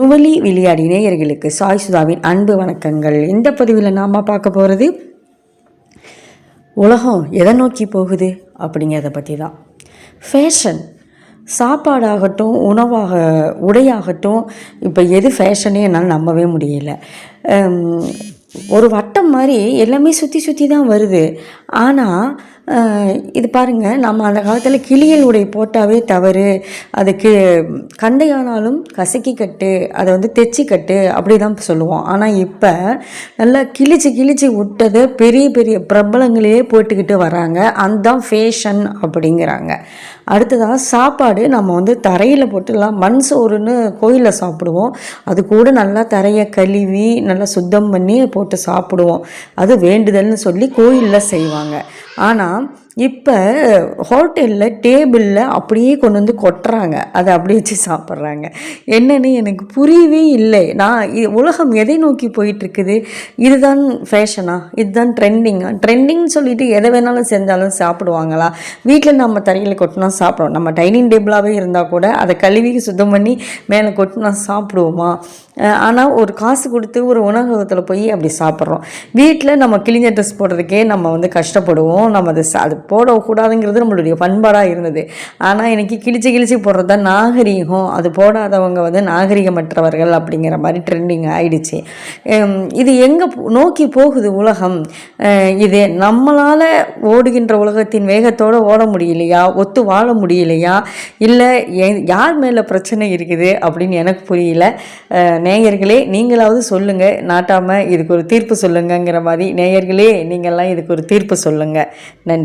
நுவலி விளையாடி நேயர்களுக்கு சாய் சுதாவின் அன்பு வணக்கங்கள். இந்த பதிவில் நாம் பார்க்க போகிறது உலகம் எதை நோக்கி போகுது அப்படிங்கிறத பற்றி தான் ஃபேஷன் சாப்பாடாகட்டும் உணவாக உடையாகட்டும் இப்போ எது ஃபேஷனே என்னால் நம்பவே முடியல. ஒரு வட்டம் மாதிரி எல்லாமே சுற்றி சுற்றி தான் வருது. ஆனால் இது பாருங்கள் நம்ம அந்த காலத்தில் கிளியல் உடை போட்டாவே தவறு. அதுக்கு கண்டையானாலும் கசக்கி கட்டு அதை வந்து தெச்சி கட்டு அப்படி தான் சொல்லுவோம். ஆனால் இப்போ நல்லா கிழிச்சு கிழிச்சு விட்டதை பெரிய பெரிய பிரபலங்களே போட்டுக்கிட்டு வராங்க. அதுதான் ஃபேஷன் அப்படிங்கிறாங்க. அடுத்ததாக சாப்பாடு நம்ம வந்து தரையில் போட்டுலாம் மண் சோறுன்னு கோயிலில் சாப்பிடுவோம். அது கூட நல்லா தரையை கழுவி நல்லா சுத்தம் பண்ணி போட்டு சாப்பிடுவோம். அது வேண்டுதல்னு சொல்லி கோயிலில் செய்வாங்க. ஆனால் இப்போ ஹோட்டலில் டேபிளில் அப்படியே கொண்டு வந்து கொட்டுறாங்க. அதை அப்படியே வச்சு சாப்பிட்றாங்க. என்னன்னு எனக்கு புரியவே இல்லை. நான் இ- உலகம் எதை நோக்கி போயிட்டுருக்குது? இதுதான் ஃபேஷனா இதுதான் ட்ரெண்டிங்கா ட்ரெண்டிங்னு சொல்லிட்டு எதை வேணாலும் செஞ்சாலும் சாப்பிடுவாங்களா? வீட்டில் நம்ம தரையில் கொட்டினா சாப்பிடுவோம். நம்ம டைனிங் டேபிளாகவே இருந்தால் கூட அதை கழுவி சுத்தம் பண்ணி மேலே கொட்டினா சாப்பிடுவோமா? ஆனால் ஒரு காசு கொடுத்து ஒரு உணவகத்தில் போய் அப்படி சாப்பிட்றோம். வீட்டில் நம்ம கிழிஞ்ச ட்ரெஸ் போடுறதுக்கே நம்ம வந்து கஷ்டப்படுவோம். நம்ம அது அது போடக்கூடாதுங்கிறது நம்மளுடைய பண்பாடாக இருந்தது. ஆனால் எனக்கு கிழிச்சு கிழிச்சு போடுறது தான் நாகரீகம். அது போடாதவங்க வந்து நாகரிகமற்றவர்கள் அப்படிங்கிற மாதிரி ட்ரெண்டிங் ஆயிடுச்சு. இது எங்கே நோக்கி போகுது உலகம்? இது நம்மளால் ஓடுகின்ற உலகத்தின் வேகத்தோடு ஓட முடியலையா? ஒத்து வாழ முடியலையா? இல்லை யார் மேலே பிரச்சனை இருக்குது அப்படின்னு எனக்கு புரியல. நேயர்களே நீங்களாவது சொல்லுங்கள் நாட்டாமல் இதுக்கு ஒரு தீர்ப்பு சொல்லுங்கங்கிற மாதிரி. நேயர்களே நீங்கள்லாம் இதுக்கு ஒரு தீர்ப்பு சொல்லுங்கள் நன்றி.